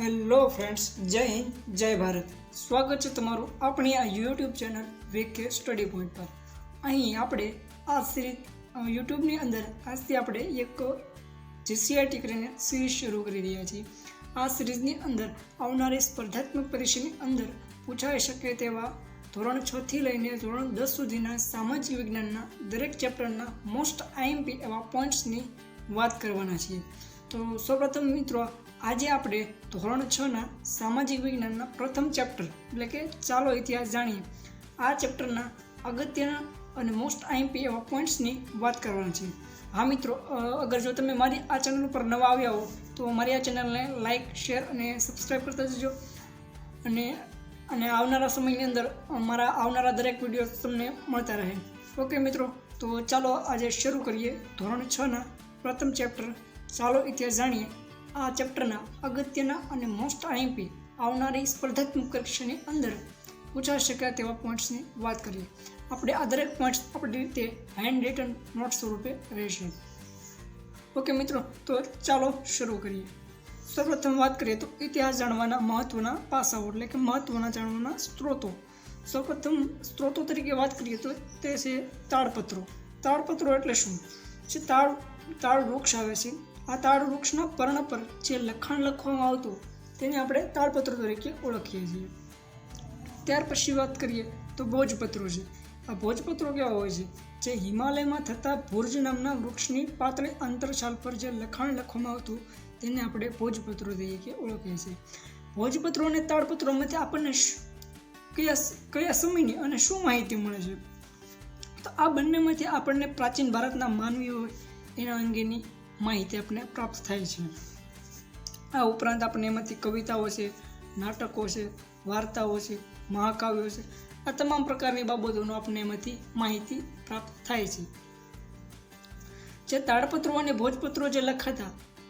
Hello friends, જય હિન્દ, જય ભારત. સ્વાગત છે તમારું આપણી આ YouTube channel VK study point પર. અહીં આપણે આ સિરીઝ યુટ્યુબની અંદર આજથી આપણે એક જીસીઆરટી કરીને સિરીઝ શરૂ કરી રહ્યા છીએ. આ સિરીઝની અંદર આવનારી સ્પર્ધાત્મક પરીક્ષાની અંદર પૂછાઈ શકે તેવા ધોરણ છથી લઈને ધોરણ દસ સુધીના સામાજિક વિજ્ઞાનના દરેક ચેપ્ટરના મોસ્ટ આઈએમપી એવા પોઈન્ટ્સની વાત કરવાના છીએ. તો સૌપ્રથમ મિત્રો આજે આપણે ધોરણ છના સામાજિક વિજ્ઞાનના પ્રથમ ચેપ્ટર એટલે કે ચાલો ઇતિહાસ જાણીએ. આ ચેપ્ટરના અગત્યના અને મોસ્ટ આઈમ્પી એવા પોઈન્ટ્સની વાત કરવાની છે હા મિત્રો અગર જો તમે મારી આ ચેનલ ઉપર નવા આવ્યા હો, તો મારી આ ચેનલને લાઇક શેર અને સબસ્ક્રાઈબ કરતા જજો. અને અને આવનારા સમયની અંદર મારા આવનારા દરેક વીડિયો તમને મળતા રહે. ઓકે મિત્રો, તો ચાલો આજે શરૂ કરીએ ધોરણ છના પ્રથમ ચેપ્ટર ચાલો ઇતિહાસ જાણીએ. આ ચેપ્ટરના અગત્યના અને મોસ્ટ આઈએમપી આવનારી સ્પર્ધાત્મક પરીક્ષાની અંદર પૂછાઈ શક્યા તેવા પોઈન્ટ્સની વાત કરીએ. આપણે આ દરેક પોઈન્ટ્સ આપણી રીતે હેન્ડ રિટન નોટ સ્વરૂપે રહેશે. ઓકે મિત્રો, તો ચાલો શરૂ કરીએ. સૌપ્રથમ વાત કરીએ તો ઇતિહાસ જાણવાના મહત્વના પાસાઓ એટલે કે મહત્વના જાણવાના સ્ત્રોતો. સૌપ્રથમ સ્ત્રોતો તરીકે વાત કરીએ તો તે છે તાડપત્રો. તાડપત્રો એટલે શું? જે તાળ તાળ વૃક્ષ આવે છે આ તાળ વૃક્ષના પર્ણ પર જે લખાણ લખવામાં આવતું, તેને આપણે તાળપત્રો તરીકે ઓળખીએ છીએ. ત્યાર પછી વાત કરીએ તો ભોજપત્રો છે. આ ભોજપત્રો કેવા હોય છે? જે હિમાલયમાં થતા ભુર્જ નામના વૃક્ષની પાતળી આંતરછાલ પર જે લખાણ લખવામાં આવતું, તેને આપણે ભોજપત્રો તરીકે ઓળખીએ છીએ. ભોજપત્રો અને તાડપત્રોમાંથી આપણને કયા કયા સમયની અને શું માહિતી મળે છે? તો આ બંનેમાંથી આપણને પ્રાચીન ભારતના માનવીઓ એના અંગેની માહિતી આપણને પ્રાપ્ત થાય છે. આ ઉપરાંત આપણને એમાંથી કવિતાઓ છે, નાટકો છે, વાર્તાઓ છે, મહાકાવ્યો છે, આ તમામ પ્રકારની બાબતોનો આપણને એમાંથી માહિતી પ્રાપ્ત થાય છે. જે તાડપત્રો અને ભોજપત્રો જે લખાતા,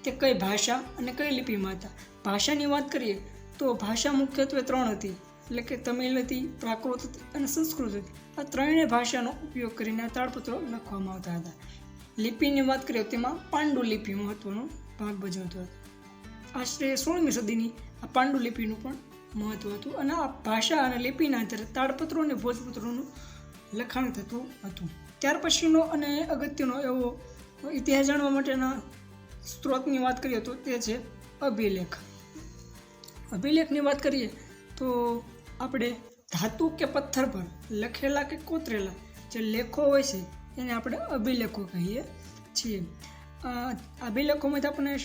તે કઈ ભાષા અને કઈ લિપિમાં હતા? ભાષાની વાત કરીએ, તો ભાષા મુખ્યત્વે ત્રણ હતી. એટલે કે તમિલ હતી, પ્રાકૃત હતી અને સંસ્કૃત હતી. આ ત્રણેય ભાષાનો ઉપયોગ કરીને તાડપત્રો લખવામાં આવતા હતા. લિપિની વાત કરીએ, તેમાં પાંડુલિપિ મહત્વનો ભાગ ભજવતો હતો. આશરે સોળમી સદીની આ પાંડુલિપિનું પણ મહત્વ હતું અને આ ભાષા અને લિપિના આધારે તાડપત્રો અને ભોજપત્રોનું લખાણ થતું હતું. ત્યાર પછીનો અને અગત્યનો એવો ઇતિહાસ જાણવા માટેના સ્ત્રોતની વાત કરીએ તો તે છે અભિલેખ. અભિલેખની વાત કરીએ તો આપણે ધાતુ કે પથ્થર પર લખેલા કે કોતરેલા જે લેખો હોય છે એને આપણે અભિલેખો કહીએ છીએ. અભિલેખોમાંથી આપણને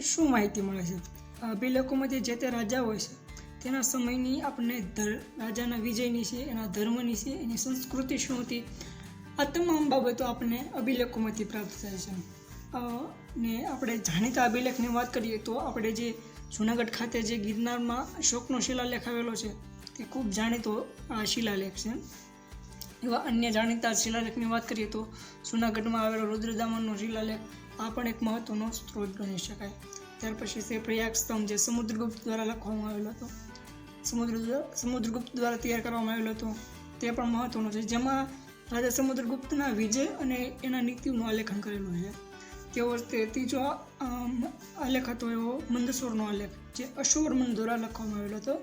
શું માહિતી મળે છે? અભિલેખોમાંથી જે તે રાજા હોય છે, તેના સમયની આપણને રાજાના વિજયની છે, એના ધર્મની છે, એની સંસ્કૃતિ શું હતી, આ તમામ બાબતો આપણને અભિલેખોમાંથી પ્રાપ્ત થાય છે. ને આપણે જાણીતા અભિલેખની વાત કરીએ તો આપણે જે જૂનાગઢ ખાતે જે ગિરનારમાં અશોકનો શિલાલેખ આવેલો છે, તે ખૂબ જાણીતો આ શિલાલેખ છે. એવા અન્ય જાણીતા શિલાલેખની વાત કરીએ તો જૂનાગઢમાં આવેલો રુદ્રદામનનો શિલાલેખ આ પણ એક મહત્વનો સ્ત્રોત ગણી શકાય. ત્યાર પછી છે પ્રયાગ સ્તંભ, જે સમુદ્રગુપ્ત દ્વારા લખવામાં આવેલો હતો. સમુદ્ર, સમુદ્રગુપ્ત દ્વારા તૈયાર કરવામાં આવેલો હતો. તે પણ મહત્વનો છે. જેમાં રાજા સમુદ્રગુપ્તના વિજય અને એના નીતિનું આલેખન કરેલું છે. તે વર્ષે ત્રીજો આલેખ હતો એવો મંદસોરનો આલેખ, જે અશોર દ્વારા લખવામાં આવેલો હતો.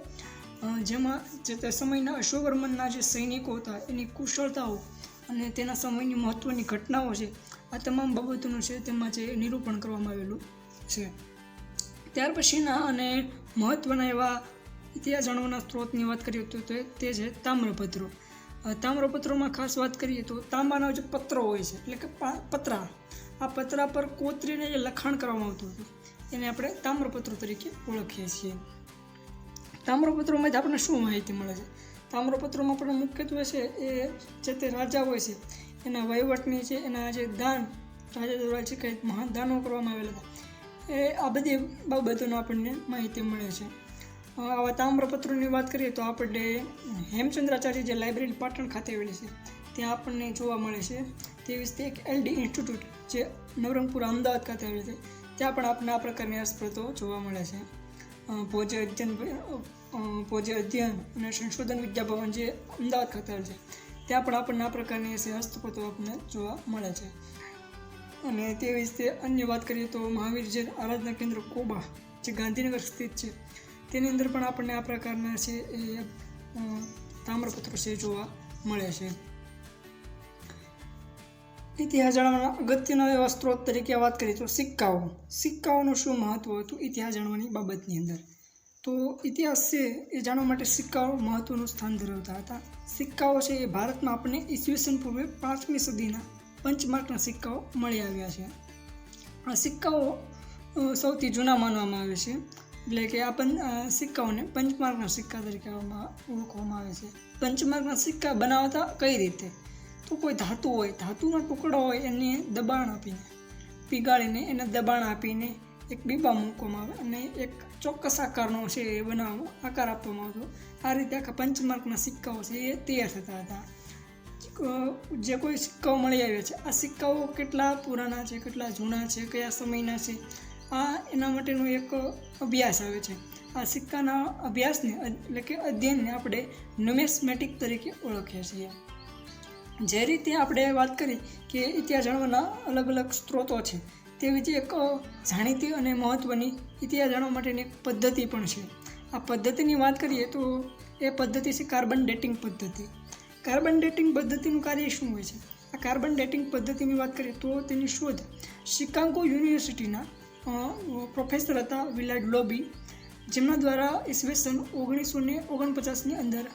જેમાં જે તે સમયના અશ્વવર્મનના જે સૈનિકો હતા, એની કુશળતાઓ અને તેના સમયની મહત્ત્વની ઘટનાઓ છે, આ તમામ બાબતોનું છે તેમાં જે નિરૂપણ કરવામાં આવેલું છે. ત્યાર પછીના અને મહત્ત્વના એવા ઇતિહાસ જાણવાના સ્ત્રોતની વાત કરીએ તો તે છે તામ્રપત્રો. તામ્રપત્રોમાં ખાસ વાત કરીએ તો તાંબાના જે પત્રો હોય છે, એટલે કે પતરા, આ પતરા પર કોતરીને જે લખાણ કરવામાં આવતું હતું. એને આપણે તામ્રપત્રો તરીકે ઓળખીએ છીએ. તામ્રપત્રોમાંથી આપણને શું માહિતી મળે છે? તામ્રપત્રોમાં પણ મુખ્યત્વે છે એ જે તે રાજા હોય છે, એના વહીવટની છે, એના જે દાન, રાજા દ્વારા જે કંઈ મહાન દાનો કરવામાં આવેલા હતા, એ આ બધી બાબતોનો આપણને માહિતી મળે છે. આવા તામ્રપત્રોની વાત કરીએ તો આપણે હેમચંદ્રાચાર્ય જે લાઇબ્રેરી પાટણ ખાતે આવેલી છે, ત્યાં આપણને જોવા મળે છે. તેવી જ તે એક એલડી ઇન્સ્ટિટ્યૂટ જે નવરંગપુર અમદાવાદ ખાતે આવેલી છે, ત્યાં પણ આપણને આ પ્રકારની હસ્તપ્રતો જોવા મળે છે. ભોજન ભોજ્ય ભોજ્ય અધ્યયન અને સંશોધન વિદ્યાભવન જે અમદાવાદ ખાતે છે, ત્યાં પણ આપણને આ પ્રકારની છે હસ્તપતો આપણને જોવા મળે છે. અને તેવી રીતે અન્ય વાત કરીએ તો મહાવીર જૈન આરાધના કેન્દ્ર કોબા જે ગાંધીનગર સ્થિત છે, તેની અંદર પણ આપણને આ પ્રકારના છે એ તામ્રપત્ર છે જોવા મળે છે. ઇતિહાસ જાણવાના અગત્યના એવા સ્ત્રોત તરીકે વાત કરીએ તો સિક્કાઓ. સિક્કાઓનું શું મહત્વ હતું, ઇતિહાસ જાણવાની બાબતની અંદર? તો ઇતિહાસ છે એ જાણવા માટે સિક્કાઓ મહત્વનું સ્થાન ધરાવતા હતા. સિક્કાઓ છે એ ભારતમાં આપણને ઈસવીસન પૂર્વે પાંચમી સદીના પંચમાર્કના સિક્કાઓ મળી આવ્યા છે. આ સિક્કાઓ સૌથી જૂના માનવામાં આવે છે. એટલે કે આ પણ સિક્કાઓને પંચમાર્કના સિક્કા તરીકે ઓળખવામાં આવે છે. પંચમાર્કના સિક્કા બનાવતા કઈ રીતે? તો કોઈ ધાતુ હોય, ધાતુનો ટુકડો હોય એને દબાણ આપીને, પીગાળીને એને દબાણ આપીને એક બીબા મૂકવામાં આવે અને એક ચોક્કસ આકારનો છે એ બનાવવો આકાર આપવામાં આવતો. આ રીતે આખા પંચમાર્કના સિક્કાઓ છે એ તૈયાર થતા હતા. જે કોઈ સિક્કાઓ મળી આવ્યા છે, આ સિક્કાઓ કેટલા પુરાના છે, કેટલા જૂના છે, કયા સમયના છે, આ એના માટેનો એક અભ્યાસ આવે છે. આ સિક્કાના અભ્યાસને એટલે કે અધ્યયનને આપણે ન્યુમેસ્મેટિક તરીકે ઓળખીએ છીએ. જે રીતે આપણે વાત કરી કે ઇતિહાસ જાણવાના અલગ અલગ સ્ત્રોતો છે. તેવી જ એક જાણીતી અને મહત્ત્વની ઇતિહાસ જાણવા માટેની એક પદ્ધતિ પણ છે. આ પદ્ધતિની વાત કરીએ તો એ પદ્ધતિ છે કાર્બન ડેટિંગ પદ્ધતિ. કાર્બન ડેટિંગ પદ્ધતિનું કાર્ય શું હોય છે? આ કાર્બન ડેટિંગ પદ્ધતિની વાત કરીએ તો તેની શોધ શિકાગો યુનિવર્સિટીના પ્રોફેસર હતા વિલાડ લોબી, જેમના દ્વારા ઈસવીસન ઓગણીસો ને ઓગણપચાસની અંદર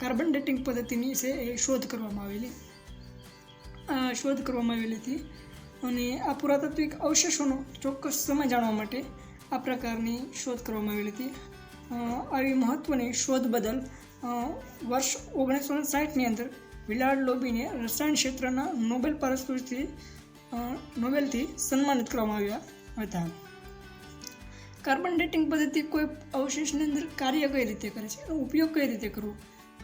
કાર્બન ડેટિંગ પદ્ધતિની છે એ શોધ કરવામાં આવેલી. શોધ કરવામાં આવેલી હતી. અને આ પુરાતાત્વિક અવશેષોનો ચોક્કસ સમય જાણવા માટે આ પ્રકારની શોધ કરવામાં આવેલી હતી. આવી મહત્ત્વની શોધ બદલ વર્ષ ઓગણીસો સાઠની અંદર વિલાડ લોબીને રસાયણ ક્ષેત્રના નોબેલ પારિતોષિકથી નોબેલથી સન્માનિત કરવામાં આવ્યા હતા. કાર્બન ડેટિંગ પદ્ધતિ કોઈ અવશેષની અંદર કાર્ય કઈ રીતે કરે છે, એનો ઉપયોગ કઈ રીતે કરવો,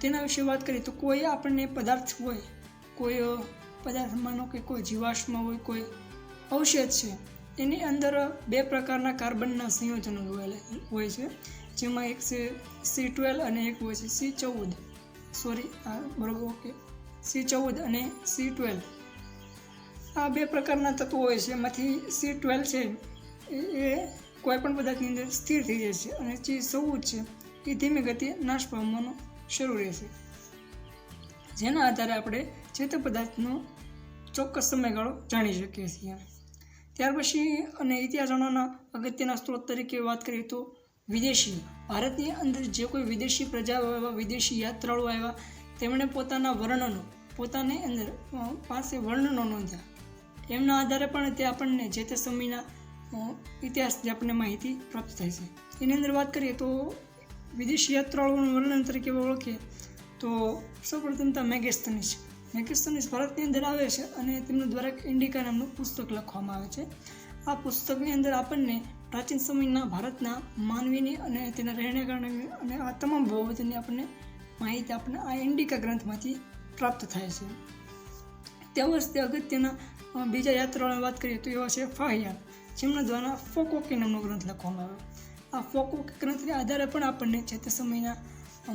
તેના વિશે વાત કરીએ તો કોઈ આપણને પદાર્થ હોય, કોઈ અ, પદાર્થ માનો કે કોઈ જીવાશ્મ હોય કોઈ ઔષધ છે એની અંદર બે પ્રકારના કાર્બનના સંયોજનો જોયેલા હોય છે. જેમાં એક છે સી ટ્વેલ્વ અને એક હોય છે સી ચૌદ. સોરી બરોબર ઓકે સી ચૌદ અને સી ટ્વેલ્વ. આ બે પ્રકારના તત્વો હોય છે એમાંથી સી ટ્વેલ્વ છે એ- એ કોઈ પણ પદાર્થની અંદર સ્થિર થઈ જાય છે અને જે ચૌદ છે એ ધીમી ગતિએ નાશ પામવાનું શરૂ રહેશે. જેના આધારે આપણે જે તે પદાર્થનો ચોક્કસ સમયગાળો જાણી શકીએ છીએ. ત્યાર પછી અને ઇતિહાસ જાણવાના અગત્યના સ્ત્રોત તરીકે વાત કરીએ તો વિદેશી, ભારતની અંદર જે કોઈ વિદેશી પ્રજાઓ આવ્યા વિદેશી યાત્રાળુઓ આવ્યા, તેમણે પોતાના વર્ણનો, પોતાની અંદર પાસે વર્ણનો નોંધ્યા. એમના આધારે પણ તે આપણને જે તે સમયના ઇતિહાસની આપણને માહિતી પ્રાપ્ત થાય છે. એની અંદર વાત કરીએ તો વિદેશી યાત્રાળુઓનું વર્ણન તરીકે ઓળખીએ તો સૌપ્રથમ તો મેગેસ્તનીસ. મેગેસ્તનીસ ભારતની અંદર આવે છે અને તેમના દ્વારા ઇન્ડિકા નામનું પુસ્તક લખવામાં આવે છે. આ પુસ્તકની અંદર આપણને પ્રાચીન સમયના ભારતના માનવીની અને તેના રહેણાંકણની અને આ તમામ બાબતોની આપણને માહિતી આપણને આ ઇન્ડિકા ગ્રંથમાંથી પ્રાપ્ત થાય છે. તે વર્ષે અગત્યના બીજા યાત્રાઓની વાત કરીએ તો એવા છે ફાહિયા જેમના દ્વારા ફોકોકી નામનો ગ્રંથ લખવામાં આવ્યો. આ ફોકોકી ગ્રંથને આધારે પણ આપણને જે તે સમયના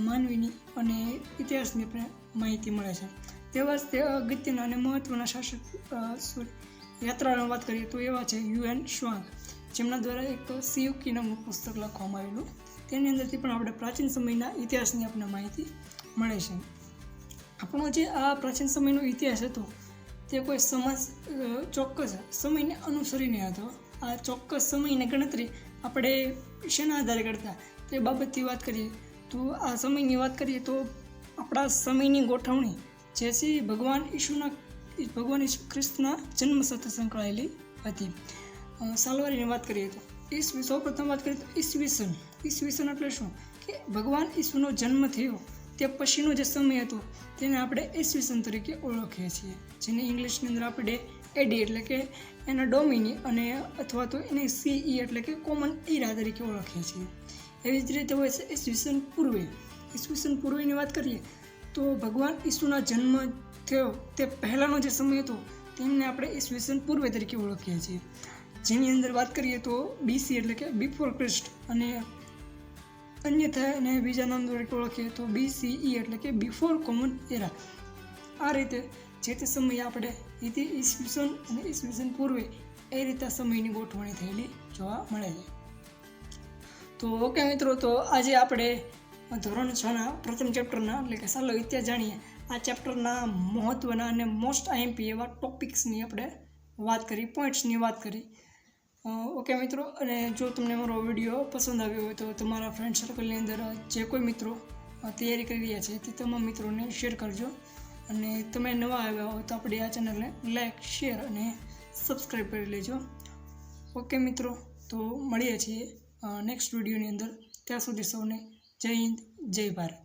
માનવીની અને ઇતિહાસની પણ માહિતી મળે છે. તેવા જ તે અગત્યના અને મહત્ત્વના શાસક સોરી યાત્રાઓની વાત કરીએ તો એવા છે યુએન શ્વાંગ જેમના દ્વારા એક સિયુકી નામનું પુસ્તક લખવામાં આવેલું. તેની અંદરથી પણ આપણે પ્રાચીન સમયના ઇતિહાસની આપણને માહિતી મળે છે. આપણો જે આ પ્રાચીન સમયનો ઇતિહાસ હતો, તે કોઈ સમાજ ચોક્કસ સમયને અનુસરીને હતો. આ ચોક્કસ સમયની ગણતરી આપણે શેના આધારે કરતા? તે બાબતથી વાત કરીએ તો આ સમયની વાત કરીએ તો આપણા સમયની ગોઠવણી જે છે ભગવાન ઈશુના ભગવાન ઈસુ ખ્રિસ્તના જન્મ સાથે સંકળાયેલી હતી. સાલવારીની વાત કરીએ તો ઈસવી સૌ પ્રથમ વાત કરીએ તો ઈસવીસન. ઈસવીસન એટલે શું? કે ભગવાન ઈસુનો જન્મ થયો, તે પછીનો જે સમય હતો, તેને આપણે ઈસવીસન તરીકે ઓળખીએ છીએ. જેને ઇંગ્લિશની અંદર આપણે એડી એટલે કે એના ડોમિની અને અથવા તો એને સીઈ એટલે કે કોમન ઈરા તરીકે ઓળખીએ છીએ. એવી જ રીતે હોય છે ઈસવીસન પૂર્વે. ઈસવીસન પૂર્વેની વાત કરીએ તો ભગવાન ઈસુના જન્મ થયો તે પહેલાંનો જે સમય હતો, તેમને આપણે ઈસવીસન પૂર્વે તરીકે ઓળખીએ છીએ. જેની અંદર વાત કરીએ તો બીસી એટલે કે બિફોર ક્રિસ્ટ અને અન્યથા એને બીજા નામ તરીકે ઓળખીએ તો બીસીઈ એટલે કે બિફોર કોમન એરા આ રીતે જે તે સમયે આપણે ઇતિ ઈસવીસન અને ઈસવીસન પૂર્વે એ રીતે સમયની ગોઠવણી થયેલી જોવા મળે છે. તો ઓકે મિત્રો, તો આજે આપણે ધોરણ છના પ્રથમ ચેપ્ટરના એટલે કે સાલો ઇતિહાસ જાણીએ. આ ચેપ્ટરના મહત્ત્વના અને મોસ્ટ આઈએમપી એવા ટોપિક્સની આપણે વાત કરી પોઈન્ટ્સની વાત કરી. ઓકે મિત્રો, અને જો તમને મારો વીડિયો પસંદ આવ્યો હોય તો તમારા ફ્રેન્ડ સર્કલની અંદર જે કોઈ મિત્રો તૈયારી કરી રહ્યા છે તે તમામ મિત્રોને શેર કરજો. અને તમે નવા આવ્યા હોય તો આપણી આ ચેનલને લાઈક શેર અને સબસ્ક્રાઈબ કરી લેજો. ઓકે મિત્રો, તો મળીએ છીએ નેક્સ્ટ વિડીયોની અંદર. ત્યાં સુધી સૌને જય હિન્દ જય ભારત.